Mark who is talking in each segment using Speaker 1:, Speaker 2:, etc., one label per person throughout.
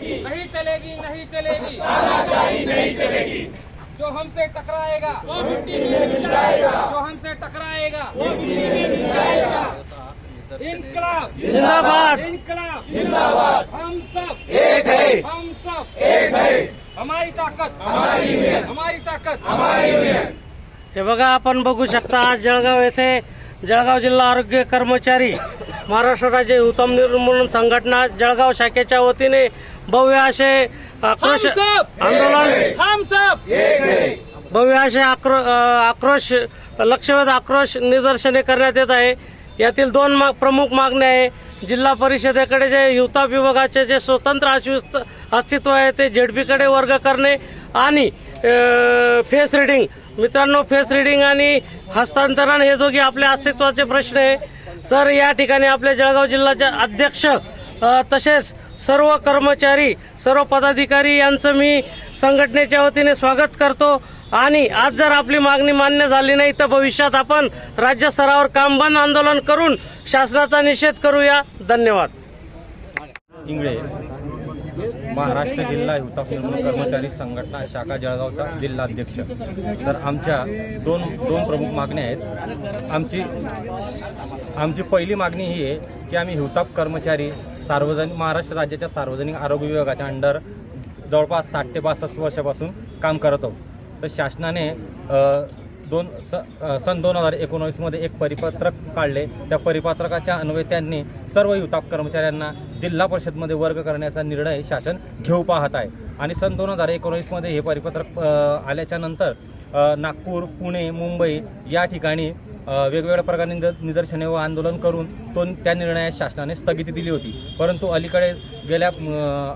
Speaker 1: नहीं चलेगी नहीं चलेगी। तानाशाही नहीं चलेगी। जो हमसे टकराएगा वो मिट्टी में मिल जाएगा जो हमसे टकराएगा वो मिट्टी में मिल जाएगा इनकलाब
Speaker 2: जिंदाबाद।
Speaker 1: इनकलाब। जिंदाबाद। हम सब एक है। हम सब। एक है। हमारी ताकत हमारी हमारी ताकत। हमारी
Speaker 2: हे बघा आपण बघू शकता आज जळगाव येथे जळगाव जिल्हा आरोग्य कर्मचारी महाराष्ट्र राज्य उत्तम निर्मूलन संघटना जळगाव शाखेच्या वतीने भव्य असे आक्रोश आंदोलन
Speaker 1: हम सब
Speaker 2: भव्य असे आक्रो आक्रोश लक्षवेध आक्रोश निदर्शने करण्यात येत आहे. यातील दोन मा प्रमुख मागण्या आहे. जिल्हा परिषदेकडे जे युवता विभागाचे जे स्वतंत्र अस्तित्व अस्तित्व आहे ते झेडपीकडे वर्ग करणे आणि फेस रिडिंग मित्रांनो फेस रिडिंग आणि हस्तांतरण हे दोघे आपल्या अस्तित्वाचे प्रश्न आहे. तर या ठिकाणी आपल्या जळगाव जिल्ह्याचे अध्यक्ष तसेच सर्व कर्मचारी सर्व पदाधिकारी यांचं मी संघटनेच्या वतीने स्वागत करतो. आणि आज जर आपली मागणी मान्य झाली नाही तर भविष्यात आपण राज्यस्तरावर काम बंद आंदोलन करून शासनाचा निषेध करूया. धन्यवाद.
Speaker 3: महाराष्ट्र जिल्हा हुतात्मा निर्मूलन कर्मचारी संघटना शाखा जळगावचा जिल्हाध्यक्ष. तर आमच्या दोन दोन प्रमुख मागण्या आहेत. आमची आमची पहिली मागणी ही आहे की आम्ही हिवताप कर्मचारी सार्वजनिक महाराष्ट्र राज्याच्या सार्वजनिक आरोग्य विभागाच्या अंडर जवळपास साठ ते बासष्ट वर्षापासून काम करत आहोत. तर शासनाने दोन स सन दोन हजार एकोणवीसमध्ये एक परिपत्रक काढले. त्या परिपत्रकाच्या अन्वये त्यांनी सर्व युताप कर्मचाऱ्यांना जिल्हा परिषदमध्ये वर्ग करण्याचा निर्णय शासन घेऊ पाहत आहे. आणि सन दोन हजार एकोणवीसमध्ये हे परिपत्रक आल्याच्यानंतर नागपूर पुणे मुंबई या ठिकाणी वेगवेगळ्या प्रकारे निद- निदर्शने व आंदोलन करून तो त्या निर्णयास शासनाने स्थगिती दिली होती. परंतु अलीकडे गेल्या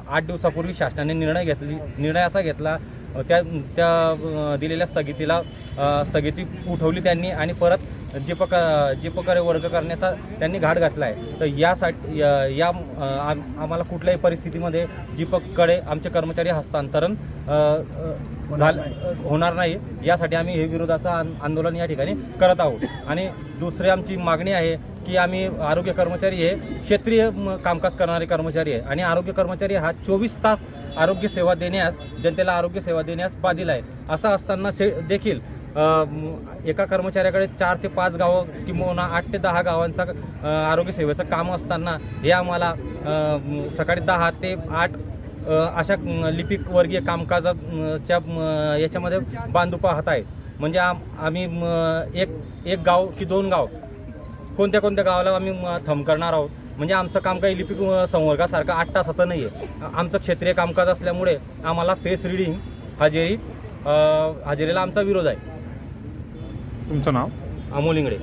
Speaker 3: आठ दिवसापूर्वी शासनाने निर्णय घेतली निर्णय असा घेतला त्या त्या दिलेल्या स्थगितीला स्थगिती उठवली त्यांनी आणि परत जे पक जे प्रकारे वर्ग करण्याचा त्यांनी घाट घातला आहे तर यासाठी या या, आम- आम्हाला कुठल्याही परिस्थितीमध्ये जीपककडे आमचे कर्मचारी हस्तांतरण होणार नाही. यासाठी आम्ही हे विरोधाचं आंदोलन या ठिकाणी करत आहोत. आणि दुसरी आमची मागणी आहे की आम्ही आरोग्य कर्मचारी हे क्षेत्रीय म, कामकाज करणारे कर्मचारी आहे. आणि आरोग्य कर्मचारी हा चोवीस तास आरोग्य सेवा देण्यास जनतेला आरोग्य सेवा देण्यास बाधिल आहे असं असताना से देखील एका कर्मचाऱ्याकडे चार ते पाच गावं किंवा आठ ते दहा गावांचा आरोग्य सेवेचं काम असताना हे आम्हाला सकाळी दहा ते आठ अशा लिपिक वर्गीय कामकाजाच्या याच्यामध्ये बांधू पाहत आहे म्हणजे आम आम्ही म, एक एक गाव की दोन गाव कोणत्या कोणत्या गावाला आम्ही म, थंब करणार आहोत? म्हणजे आमचं काम काही लिपिक संवर्गासारखं आठ तासाचं नाही आहे आमचं क्षेत्रीय कामकाज असल्यामुळे आम्हाला फेस रिडिंग हजेरी हजेरीला आमचा विरोध आहे.
Speaker 4: तुमचं नाव?
Speaker 3: अमोल इंगडे